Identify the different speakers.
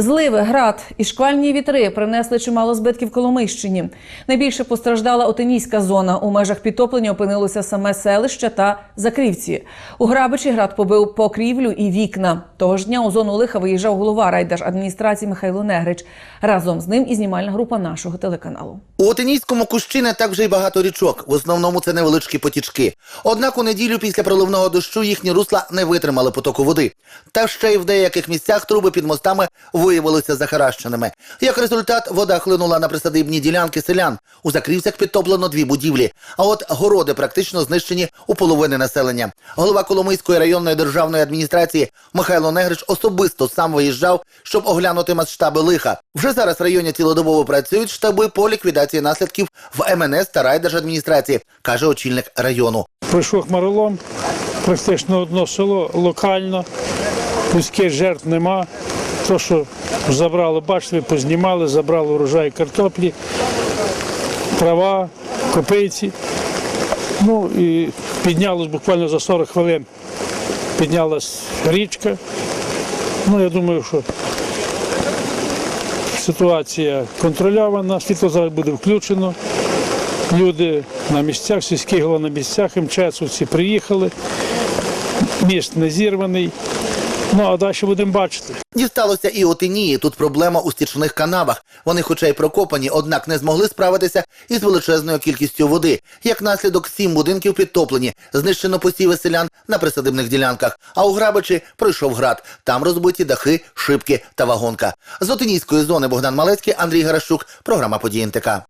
Speaker 1: Зливи, град і шквальні вітри принесли чимало збитків Коломийщині. Найбільше постраждала Отинійська зона. У межах підтоплення опинилося саме селище та Закрівці. У Грабичі град побив покрівлю і вікна. Того ж дня у зону лиха виїжджав голова райдержадміністрації Михайло Негрич. Разом з ним і знімальна група нашого телеканалу.
Speaker 2: У Отинійському кущі не так вже й багато річок. В основному це невеличкі потічки. Однак у неділю після проливного дощу їхні русла не витримали потоку води. Та ще й в деяких місцях труби під мостами виявилися захаращеними. Як результат, вода хлинула на присадибні ділянки селян. У закрівцях підтоплено дві будівлі. А от городи практично знищені у половини населення. Голова Коломийської районної державної адміністрації Михайло Негрич особисто сам виїжджав, щоб оглянути масштаби лиха. Вже зараз в районі цілодобово працюють штаби по ліквідації наслідків в МНС та райдержадміністрації, каже очільник району.
Speaker 3: Пройшов хмаролом, практично одно село локально, людських жертв нема. То, що забрали, бачите, познімали, забрали урожай картоплі, трава, копиці. Ну і піднялось буквально за 40 хвилин. Піднялась річка. Ну, я думаю, що ситуація контрольована, світло зараз буде включено. Люди на місцях, сільські голови на місцях, МЧСовці приїхали, міст не зірваний. Ну а далі будемо бачити.
Speaker 2: Дісталося і Отинії. Тут проблема у стічних канавах. Вони, хоча й прокопані, однак не змогли справитися із величезною кількістю води. Як наслідок, сім будинків підтоплені, знищено посіви селян на присадибних ділянках. А у Грабичі пройшов град. Там розбиті дахи, шибки та вагонка. З Отинійської зони Богдан Малецький, Андрій Гарашук. Програма «Події НТК».